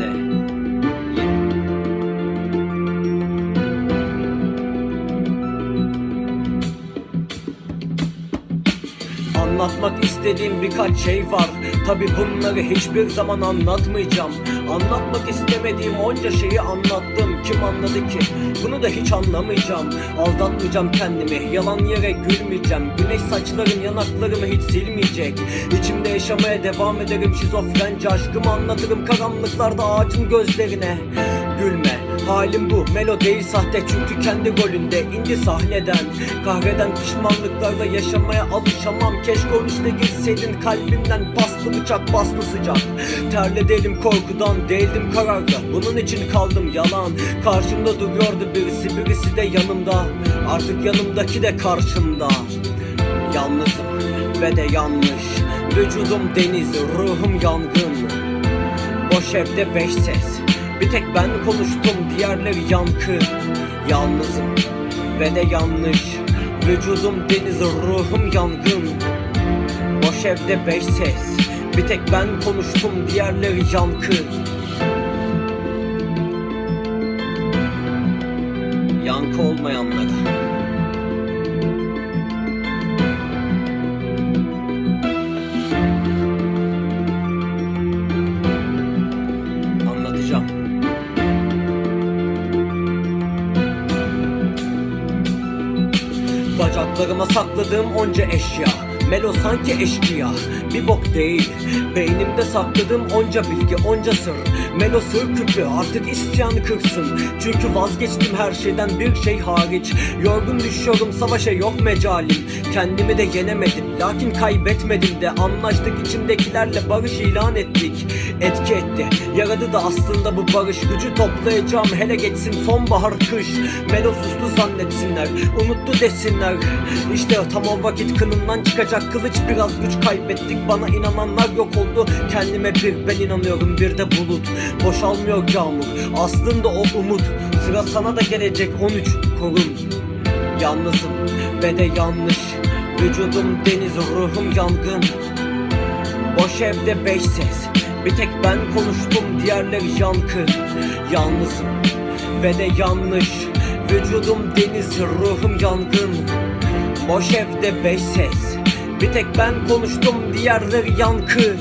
day. Anlatmak istediğim birkaç şey var. Tabi bunları hiçbir zaman anlatmayacağım. Anlatmak istemediğim onca şeyi anlattım. Kim anladı ki? Bunu da hiç anlamayacağım. Aldatmayacağım kendimi. Yalan yere gülmeyeceğim. Güneş saçlarım yanaklarımı hiç silmeyecek. İçimde yaşamaya devam ederim. Şizofrence aşkımı anlatırım Karanlıklarda ağacın gözlerine. Gülme Halim bu, melo değil sahte. Çünkü kendi rolünde indi sahneden. Kahreden pişmanlıklarla yaşamaya alışamam. Keşke 13'te girseydin kalbimden paslı bıçak paslı sıcak. Terledim korkudan değildim kararlı Bunun için kaldım yalan. Karşımda duruyordu birisi birisi de yanımda. Artık yanımdaki de karşımda. Yalnızım ve de yanlış. Vücudum deniz, ruhum yangın. Boş evde beş ses Bir tek ben konuştum diğerleri yankı. Yalnızım ve de yanlış Vücudum deniz ruhum yangın. Boş evde beş ses Bir tek ben konuştum diğerleri yankı. Yankı olmayanlara Anlatacağım. Bacaklarıma sakladığım onca eşya Melo sanki eşkıya. Bir bok değil. Beynimde sakladığım onca bilgi onca sır. Melo sır küpü artık isyanı kırsın. Çünkü vazgeçtim her şeyden bir şey hariç. Yorgun düşüyorum savaşa yok mecalim. Kendimi de yenemedim lakin kaybetmedim de. Anlaştık içimdekilerle barış ilan ettik. Etki etti. Yaradı da aslında bu barış. Gücü toplayacağım hele geçsin sonbahar kış. Melo sustu zannetsinler unuttu desinler. İşte tam o vakit kınından çıkacak kılıç Biraz güç kaybettik bana inananlar yok oldu. Kendime bir ben inanıyorum bir de bulut. Boşalmıyor yağmur aslında o umut. Sıra sana da gelecek 13 korun Yalnızım ve de yanlış. Vücudum deniz ruhum yangın. Boş evde beş ses Bir tek ben konuştum diğerleri yankı. Yalnızım ve de yanlış. Vücudum deniz ruhum yangın. Boş evde beş ses Bir tek ben konuştum diğerleri yankı